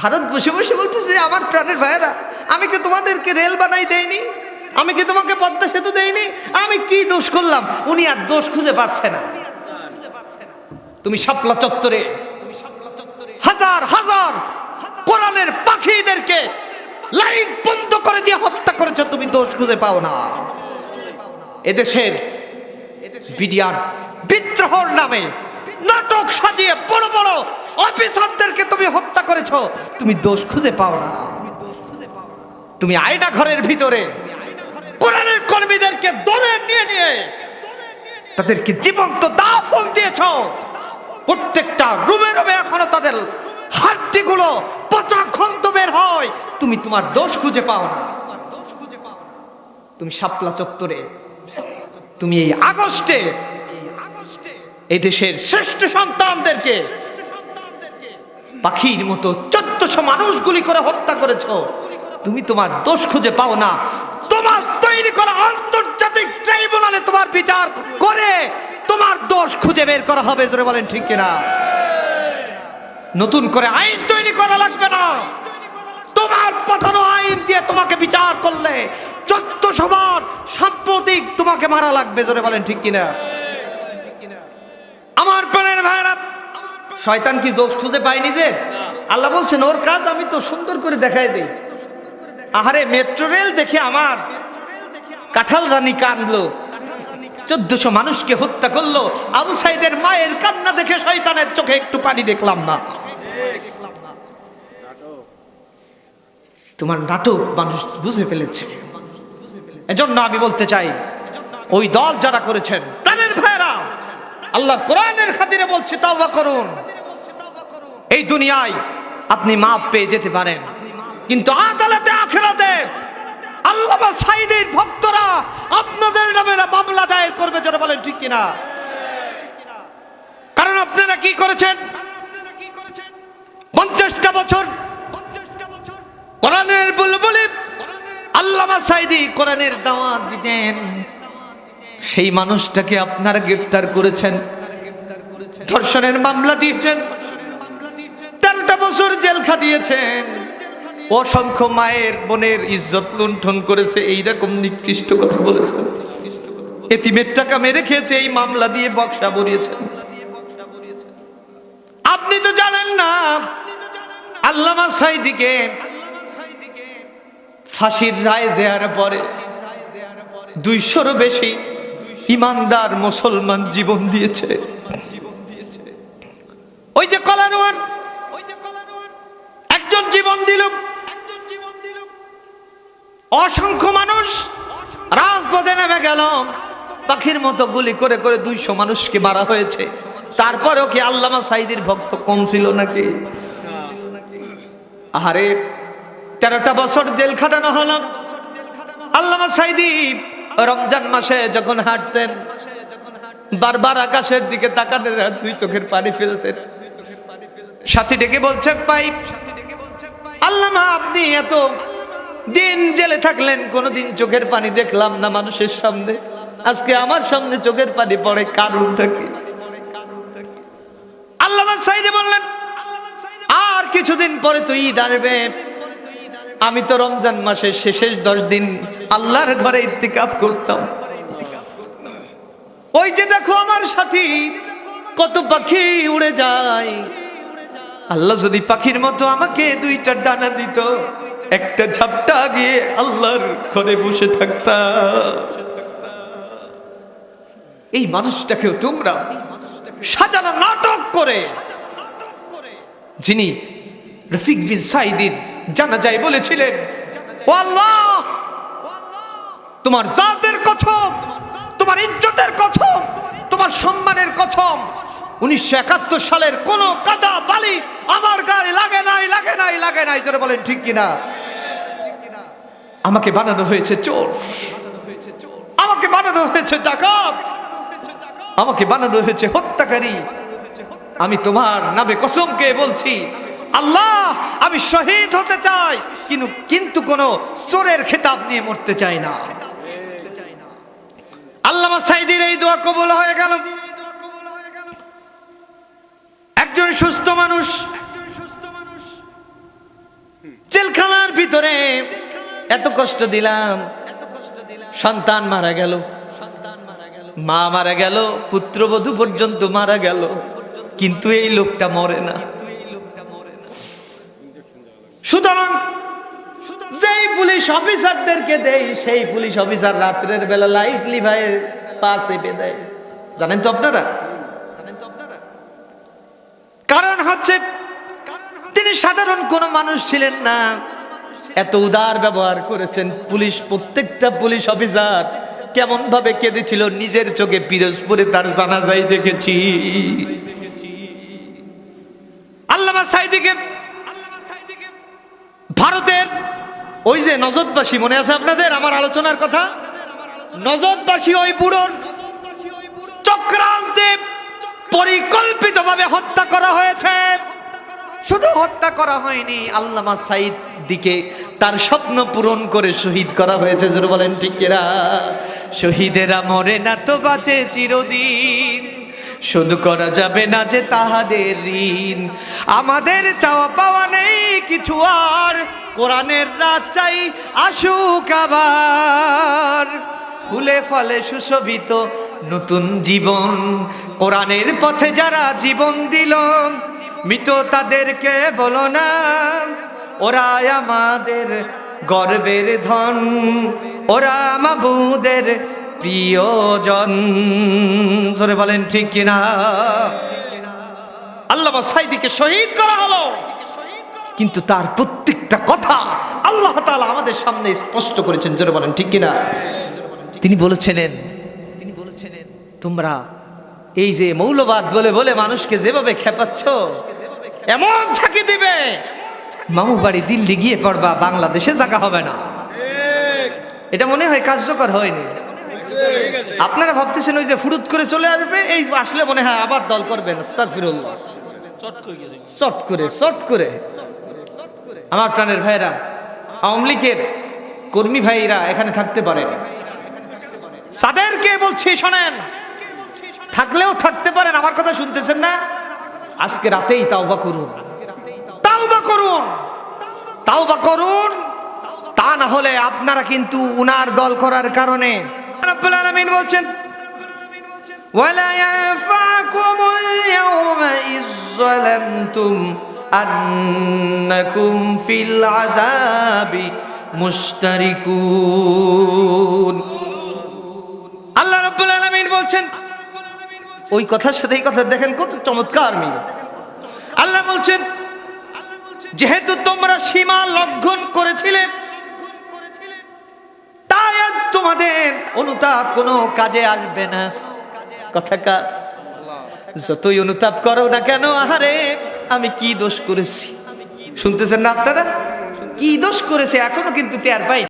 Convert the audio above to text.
ভারত বসে বসে বলতেছে, আমার প্রাণের ভাইয়েরা, আমি কি তোমাদেরকে রেল বানাই দেয়নি আমি কি তোমাকে পদ্মা সেতু দেইনি? আমি কি দোষ করলাম? উনি আর দোষ খুঁজে পাচ্ছে না। তুমি শাপলা চত্বরে, হাজার হাজার কোরআনের পাখিদেরকে লাইট বন্ধ করে দিয়ে হত্যা করেছ, তুমি দোষ খুঁজে পাও না। এদেশের বিডিআর বিদ্রোহর নামে নাটক সাজিয়ে বড় বড় অফিসারদেরকে তুমি হত্যা করেছ। তুমি দোষ খুঁজে পাও না। তুমি আয়না ঘরের ভিতরে কোরআনের কর্মীদেরকে দলে নিয়ে নিয়ে তাদেরকে জীবন্ত দাফন দিয়েছ। প্রত্যেকটা রুমে রুমে এখনও তাদের হাড্ডিগুলো পচা খন্ত বের হয়। তুমি তোমার দোষ খুঁজে পাও না। তুমি শাপলা চত্বরে, তুমি এই আগস্টে এই দেশের শ্রেষ্ঠ সন্তানদেরকে পাখির মতো চোদ্দশো মানুষ গুলি করে হত্যা করেছ। তুমি তোমার দোষ খুঁজে পাও না। তোমার তৈরি করা আন্তর্জাতিক ট্রাইব্যুনালে তোমার বিচার করে তোমার দোষ খুঁজে বের করা হবে, জোরে বলেন ঠিক কিনা? নতুন করে আইন তৈরি করা লাগবে না। তোমার পাঠানো আইন দিয়ে তোমাকে বিচার করলে চোদ্দ সবার সাম্প্রতিক তোমাকে মারা লাগবে, জোরে বলেন ঠিক কিনা? আমার প্রাণের ভাইরা, শয়তান কি দোষ খুঁজে পায়নি যে? আল্লাহ বলছেন, ওর কাজ আমি তো সুন্দর করে দেখাই দেই। আহারে, মেট্রো রেল দেখে আমার কাঁঠাল রানী কাঁদলো। চোদ্দশো মানুষকে হত্যা করল। আবু সাইদের মায়ের কান্না দেখে শয়তানের চোখে একটু পানি দেখলাম না। তোমার নাটক মানুষ বুঝে ফেলেছে। এজন্য আমি বলতে চাই, ওই দল যারা করেছেন আল্লাহ কোরআনের খাতিরে বলছে, তাওবা করুন। এই দুনিয়ায় আপনি মাপ পেয়ে যেতে পারেন। কিন্তু আদালতে, আখেরাতে আল্লাহ সাইদের ভক্তরা আপনাদের নামে মামলা দায়ের করবে যারা বলেন ঠিক কিনা? কারণ আপনারা কি করেছেন? পঞ্চাশটা বছর কোরআনের বুলবুলি আল্লামা সাইদি কোরআনের দাওয়াত দিতেন। সেই মানুষটাকে আপনারা গ্রেপ্তার করেছেন। ধর্ষণের মামলা দিয়েছেন। তেরোটা বছর জেল খাটিয়েছেন। অসংখ্য মায়ের বোনের ইজ্জত লুণ্ঠন করেছে, এইরকম নিকৃষ্ট কথা বলেছেন। এতিমের টাকা মেরে খেয়েছে, এই মামলা দিয়ে বক্সা বরিয়েছেন আপনি তো জানেন না, আল্লামা সাইদিকে ফাঁসির রায় দেওয়ার পরে দুইশোরও বেশি ইমানদার মুসলমান জীবন দিয়েছে। ওই যে কলানোয়ার একজন জীবন দিল। অসংখ্য মানুষ রাজপথে নেমে গেল। পাখির মতো গুলি করে করে দুইশো মানুষকে মারা হয়েছে। তারপরেও কি আল্লামা সাইদির ভক্ত কম ছিল নাকি? আহারে, তেরোটা বছর জেল খাটানো হলো। আল্লামা সাইদি রমজান মাসে যখন হাঁটতেন, বারবার আকাশের দিকে তাকাতেন দুই চোখের পানি ফেলতেন। সাথী ডেকে বলছে পাইপ আল্লামা, আপনি এত দিন জেলে থাকলেন, কোনোদিন চোখের পানি দেখলাম না মানুষের সামনে। আজকে আমার সামনে চোখের পানি পড়ে, কারণটা কি? আল্লামা সাইদে বললেন, আর কিছুদিন পরে তো ঈদ আসবে। আমি তো রমজান মাসের শেষের দশ দিন আল্লাহর ঘরে ইত্তিকাফ করতাম। ওই যে দেখো আমার সাথী, কত পাখি উড়ে যায়। আল্লাহ যদি পাখির মতো আমাকে দুইটা ডানা দিত, একটা ঝাপটা গিয়ে আল্লাহর ঘরে বসে থাকতাম এই মানুষটাকেও তোমরা সাজানো নাটক করে। যিনি রফিক বিন সাইদিন জানা যায় বলেছিলেন, ও আল্লাহ তোমার জাতের কথম, তোমার ইজ্জতের কথম, তোমার সম্মানের কথম। উনিশশো একাত্তর সালের কোন কাদা বালি আমার গায়ে লাগে নাই লাগে নাই লাগে নাই। জোরে বলেন, ঠিক কিনা? আমাকে বানানো হয়েছে চোর। আমাকে বানানো হয়েছে ডাকাত। আমাকে বানানো হয়েছে হত্যাকারী। আমি তোমার নামে কসমকে বলছি, আল্লাহ, আমি শহীদ হতে চাই, কিন্তু কিন্তু কোন চোরের খেতাব নিয়ে মরতে চাই না। আল্লামা সাইদির এই দোয়া কবুল হয়ে গেল। একজন সুস্থ মানুষ জেলখানার ভিতরে এত কষ্ট দিলাম, সন্তান মারা গেল, মা মারা গেল, পুত্রবধূ পর্যন্ত মারা গেল, কিন্তু এই লোকটা মরে না। সুতরাং পুলিশ অফিসারদেরকে দেই, সেই পুলিশ অফিসার রাত্রের বেলা লাইট লিভায়ে পা চেপে দেয়। জানেন তো আপনারা? কারণ হচ্ছে, তিনি সাধারণ কোনো মানুষ ছিলেন না। এত উদার ব্যবহার করেছেন পুলিশ, প্রত্যেকটা পুলিশ অফিসার। কেমন ভাবে কেঁদেছিল নিজের চোখে পিরোজপুরে তার জানাজাই দেখেছি। আল্লামা সাইদিকে, ভারতের ওই যে নজরবাসী মনে আছে আপনাদের? আমার আলোচনার কথা? নজরবাসী ওই বুড়োর চক্রান্তে পরিকল্পিতভাবে হত্যা করা হয়েছে। শুধু হত্যা করা হয়নি, আল্লামা সাইদ দিকে তার স্বপ্ন পূরণ করে শহীদ করা হয়েছে। বলেন ঠিক কিনা? শহীদেরা মরে না তো বাঁচে চিরদিন। শুধু করা যাবে না যে তাহাদের ঋণ। আমাদের চাওয়া পাওয়া নেই কিছু আর। কোরআনের রাত চাই আসুক আবার। ফুলে ফলে সুশোভিত নতুন জীবন। কোরআনের পথে যারা জীবন দিল, মৃত তাদেরকে বলো না, ওরাই আমাদের গর্বের ধন, ওরা মাবুদের প্রিয়জন। জোরে বলেন ঠিক কিনা? আল্লাহ সাইদিকে শহীদ করা হলো। কিন্তু তার প্রত্যেকটা কথা আল্লাহ তাআলা আমাদের সামনে স্পষ্ট করেছেন জোরে বলেন ঠিক কিনা? তিনি বলেছিলেন তিনি বলেছিলেন তোমরা এই যে মৌলবাদ বলে বলে মানুষকে যেভাবে খেপাচ্ছ এমন ঝাঁকি দিবে। মামু বাড়ি দিল্লি গিয়ে পড়বা বাংলাদেশে জায়গা হবে না। এটা মনে হয় কার্যকর হয়নি। আপনারা ভাবতেছেন ওই যে ফুরুত করে চলে আসবে এই আসলে মনে হয় আবার দল করবেন আস্তাগফিরুল্লাহ। চট করে চট করে আমার প্রাণের ভাইরা আওয়ামী লীগের কর্মী ভাইরা এখানে থাকতে পারেন তাদেরকে বলছি শোনেন থাকলেও থাকতে পারেন আমার কথা শুনতেছেন না? আজকে রাতেই তাওবা করুন। তাওবা করুন। তাওবা করুন। তা না হলে আপনারা কিন্তু উনার দল করার কারণে রব্বুল আলামিন বলছেন ولا ينفعكم اليوم إذ ظلمتم أنكم في العذاب مشتركون আল্লাহ রাব্বুল আলামিন বলছেন ওই কথার সাথে এই কথা দেখেন কত চমৎকার মিল আল্লাহ বলছেন যেহেতু তোমরা সীমা লঙ্ঘন করেছিলে তাই আর তোমাদের অনুতাপ কোনো কাজে আসবে না। কথাকার যতই অনুতাপ করো না কেন, আহারে, আমি কি দোষ করেছি? শুনতেছেন না আপনারা? কি দোষ করেছে? এখনও কিন্তু টের পাই